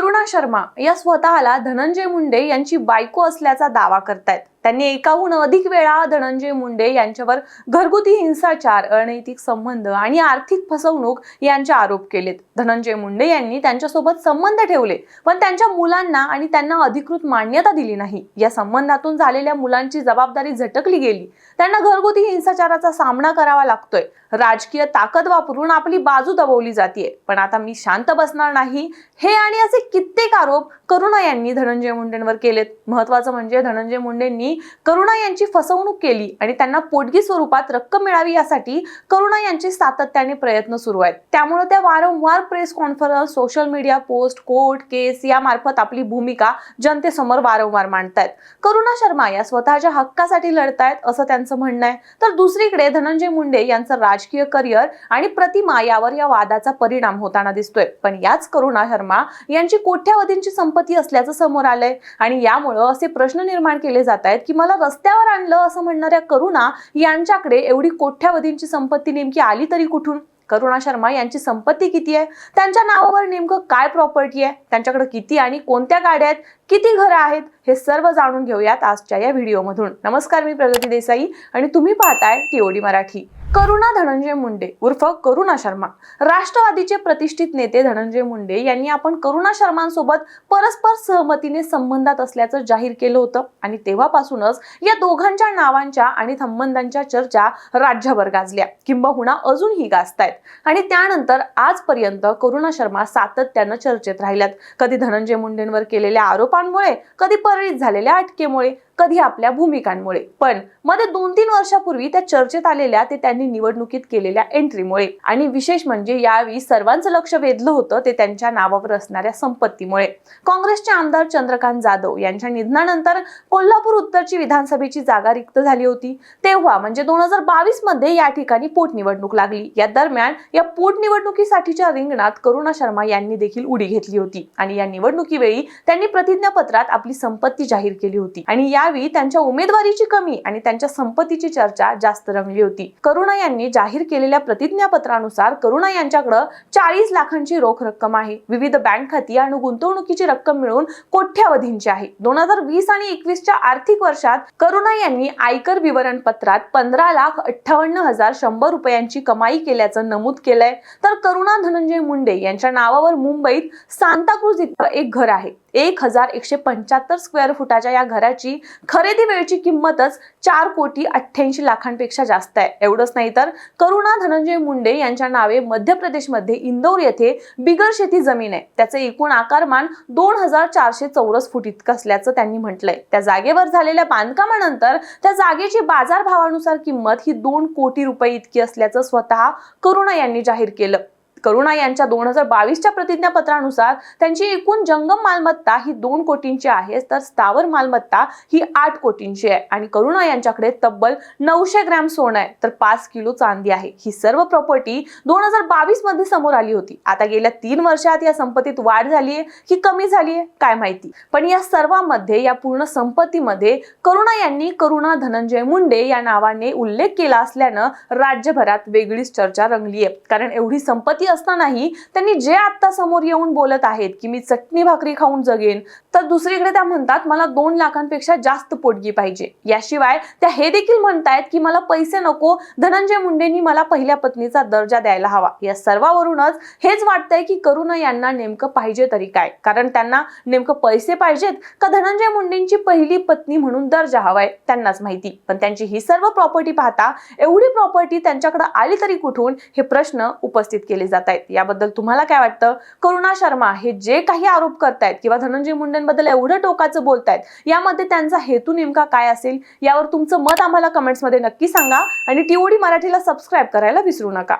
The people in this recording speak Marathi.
करुणा शर्मा या स्वतःला धनंजय मुंडे यांची बायको असल्याचा दावा करतायत. त्यांनी एकाहून अधिक वेळा धनंजय मुंडे यांच्यावर घरगुती हिंसाचार अनैतिक संबंध आणि आर्थिक फसवणूक यांचे आरोप केलेत. धनंजय मुंडे यांनी त्यांच्यासोबत संबंध ठेवले पण त्यांच्या मुलांना आणि त्यांना अधिकृत मान्यता दिली नाही. या संबंधातून झालेल्या मुलांची जबाबदारी झटकली गेली. त्यांना घरगुती हिंसाचाराचा सामना करावा लागतोय. राजकीय ताकद वापरून आपली बाजू दबवली जाते पण आता मी शांत बसणार नाही. हे आणि असे कित्येक आरोप करुणा यांनी धनंजय मुंडेंवर केलेत. महत्वाचं म्हणजे धनंजय मुंडेंनी करुणा यांची फसवणूक केली आणि त्यांना पोटगी स्वरूपात रक्कम मिळावी यासाठी करुणा यांचे सातत्याने प्रयत्न सुरू आहेत. त्यामुळे त्या वारंवार press conference social media post court case यामार्फत आपली भूमिका जनतेसमोर वारंवार मांडतायत. करुणा शर्मा या स्वतःच्या हक्कासाठी लढतायत असं त्यांचं म्हणणं आहे. तर दुसरीकडे धनंजय मुंडे यांचं राजकीय करिअर आणि प्रतिमा यावर या वादाचा परिणाम होताना दिसतोय. पण याच करुणा शर्मा यांची कोट्यावधींची संपत्ती असल्याचं समोर आलंय. आणि यामुळं असे प्रश्न निर्माण केले जात आहेत की मला रस्त्यावर आणलं असं म्हणणाऱ्या करुणा यांच्याकडे एवढी कोट्यावधींची संपत्ती नेमकी आली तरी कुठून? करुणा शर्मा यांची संपत्ती किती आहे? त्यांच्या नावावर नेमकं काय प्रॉपर्टी आहे? त्यांच्याकडे किती आणि कोणत्या गाड्या आहेत? किती घरं आहेत? हे सर्व जाणून घेऊयात आजच्या या व्हिडिओमधून. नमस्कार मी प्रगती देसाई आणि तुम्ही पाहताय टीओडी मराठी. करुणा धनंजय मुंडे उर्फ करुणा शर्मा. राष्ट्रवादीचे प्रतिष्ठित नेते धनंजय मुंडे यांनी आपण करुणा शर्मांसोबत परस्पर सहमतीने संबंधात असल्याचं जाहीर केलं होतं आणि तेव्हापासूनच या दोघांच्या नावांच्या आणि संबंधांच्या चर्चा राज्यभर गाजल्या. किंबहुना अजूनही गाजतायत. आणि त्यानंतर आजपर्यंत करुणा शर्मा सातत्यानं चर्चेत राहिल्यात. कधी धनंजय मुंडेंवर केलेल्या आरोपांमुळे कधी परळीत झालेल्या अटकेमुळे कधी आपल्या भूमिकांमुळे. पण मध्ये दोन तीन वर्षापूर्वी त्या चर्चेत आलेल्या ते त्यांनी निवडणुकीत केलेल्या एंट्रीमुळे. आणि विशेष म्हणजे यावेळी सर्वांचं लक्ष वेधलं होतं ते त्यांच्या नावावर असणाऱ्या संपत्तीमुळे. काँग्रेसचे आमदार चंद्रकांत जाधव यांच्या निधनानंतर कोल्हापूर उत्तरची विधानसभेची जागा रिक्त झाली होती. तेव्हा म्हणजे दोन हजार बावीसमध्ये या ठिकाणी पोटनिवडणूक लागली. या दरम्यान या पोटनिवडणुकीसाठीच्या रिंगणात करुणा शर्मा यांनी देखील उडी घेतली होती. आणि या निवडणुकीवेळी त्यांनी प्रतिज्ञापत्रात आपली संपत्ती जाहीर केली होती. आणि या यावेळी त्यांच्या उमेदवारीची कमी आणि त्यांच्या संपत्तीची चर्चा जास्त रंगली होती. करुणा यांनी जाहीर केलेल्या प्रतिज्ञापत्रानुसार करुणा यांच्याकडे चाळीस लाखांची रोख रक्कम आहे. विविध बँक खाती आणि गुंतवणुकीची रक्कम मिळून कोट्यावधींची आहे. दोन हजार वीस आणि एकवीसच्या आर्थिक वर्षात करुणा यांनी आयकर विवरणपत्रात पंधरा लाख अठ्ठावन्न हजार शंभर रुपयांची कमाई केल्याचं नमूद केलंय. तर करुणा धनंजय मुंडे यांच्या नावावर मुंबईत सांताक्रुज इथं एक घर आहे. एक हजार एकशे पंच्याहत्तर स्क्वेअर फुटाच्या या घराची खरेदी वेळची किंमतच चार कोटी अठ्ठ्याऐंशी लाखांपेक्षा जास्त आहे. एवढंच नाही तर करुणा धनंजय मुंडे यांच्या नावे मध्य प्रदेशमध्ये इंदौर येथे बिगर शेती जमीन आहे. त्याचं एकूण आकारमान दोन हजार चारशे चौरस फूट इतकं असल्याचं त्यांनी म्हटलंय. त्या जागेवर झालेल्या बांधकामानंतर त्या जागेची बाजारभावानुसार किंमत ही दोन कोटी रुपये इतकी असल्याचं स्वतः करुणा यांनी जाहीर केलं. करुणा यांच्या दोन हजार बावीसच्या प्रतिज्ञापत्रानुसार त्यांची एकूण जंगम मालमत्ता ही दोन कोटींची आहे तर स्थावर मालमत्ता ही आठ कोटींची आहे. आणि करुणा यांच्याकडे तब्बल नऊशे ग्रॅम सोनं आहे तर पाच किलो चांदी आहे. ही सर्व प्रॉपर्टी दोन हजार बावीसमध्ये समोर आली होती. आता गेल्या तीन वर्षात या संपत्तीत वाढ झाली आहे की कमी झाली आहे काय माहिती. पण या सर्वांमध्ये या पूर्ण संपत्तीमध्ये करुणा यांनी करुणा धनंजय मुंडे या नावाने उल्लेख केला असल्यानं राज्यभरात वेगळीच चर्चा रंगली आहे. कारण एवढी संपत्ती असतानाही त्यांनी जे आता समोर येऊन बोलत आहेत की मी चटणी भाकरी खाऊन जगेन तर दुसरीकडे त्या म्हणतात मला दोन लाखांपेक्षा जास्त पोटगी पाहिजे. याशिवाय त्या हे देखील म्हणतायत की मला पैसे नको धनंजय मुंडेंनी मला पहिल्या पत्नीचा दर्जा द्यायला हवा. या सर्वावरूनच हेच वाटतंय की करुणा यांना नेमकं पाहिजे तरी काय? कारण त्यांना नेमकं पैसे पाहिजेत का धनंजय मुंडेंची पहिली पत्नी म्हणून दर्जा हवाय त्यांनाच माहिती. पण त्यांची ही सर्व प्रॉपर्टी पाहता एवढी प्रॉपर्टी त्यांच्याकडे आली तरी कुठून हे प्रश्न उपस्थित केले जातात. जात आहेत याबद्दल तुम्हाला काय वाटतं? करुणा शर्मा हे जे काही आरोप करतायत किंवा धनंजय मुंडेंबद्दल एवढं टोकाचं बोलतायत यामध्ये त्यांचा हेतू नेमका काय असेल? यावर तुमचं मत आम्हाला कमेंट्समध्ये नक्की सांगा आणि टीओडी मराठीला सबस्क्राईब करायला विसरू नका.